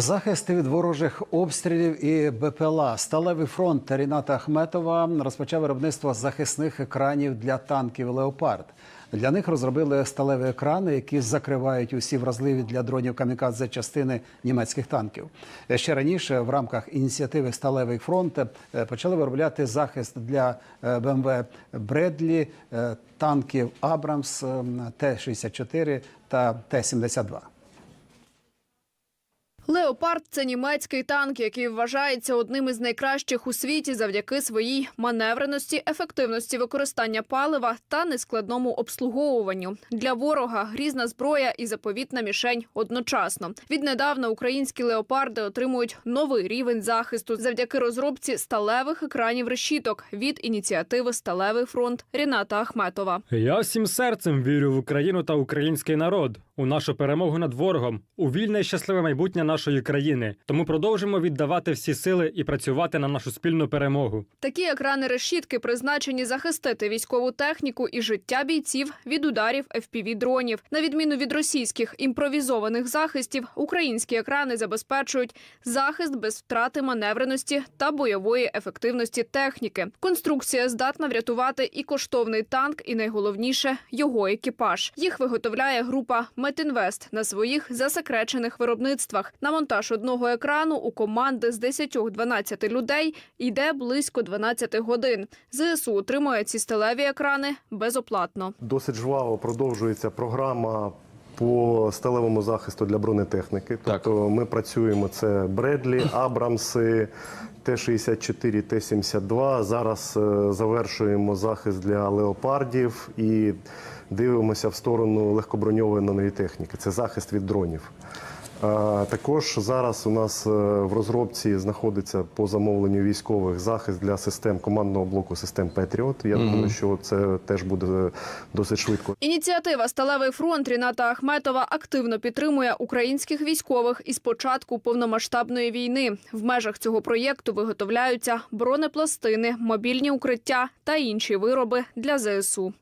Захист від ворожих обстрілів і БПЛА. Сталевий фронт Ріната Ахметова розпочав виробництво захисних екранів для танків Леопард. Для них розробили сталеві екрани, які закривають усі вразливі для дронів камікадзе частини німецьких танків. Ще раніше в рамках ініціативи Сталевий фронт е, почали виробляти захист для е, БМВ Бредлі, е, танків Абрамс, е, Т-64 та Т-72. Леопард це німецький танк, який вважається одним із найкращих у світі завдяки своїй маневреності, ефективності використання палива та нескладному обслуговуванню. Для ворога грізна зброя і заповітна мішень одночасно. Віднедавна українські леопарди отримують новий рівень захисту завдяки розробці сталевих екранів решіток від ініціативи Сталевий фронт Ріната Ахметова. Я всім серцем вірю в Україну та український народ, у нашу перемогу над ворогом, у вільне і щасливе майбутнє нашої країни. Тому продовжимо віддавати всі сили і працювати на нашу спільну перемогу. Такі екрани решітки призначені захистити військову техніку і життя бійців від ударів fpv дронів. На відміну від російських імпровізованих захистів, українські екрани забезпечують захист без втрати маневреності та бойової ефективності техніки. Конструкція здатна врятувати і коштовний танк, і найголовніше його екіпаж. Їх виготовляє група Метінвест на своїх засекречених виробництвах. На монтаж одного екрану у команди з 10-12 людей йде близько 12 годин. ЗСУ отримує ці сталеві екрани безоплатно. Досить жваво продовжується програма по сталевому захисту для бронетехніки. Тобто ми працюємо це Бредлі, Абрамси, Т-64, Т-72. Зараз е, завершуємо захист для леопардів і дивимося в сторону легкоброньованої техніки. Це захист від дронів. Також зараз у нас е, в розробці знаходиться по замовленню військових захист для систем командного блоку систем Петріот. Я думаю, що це теж буде досить швидко. Ініціатива Сталевий фронт Ріната Ахметова активно підтримує українських військових із початку повномасштабної війни. В межах цього проєкту виготовляються бронепластини, мобільні укриття та інші вироби для ЗСУ.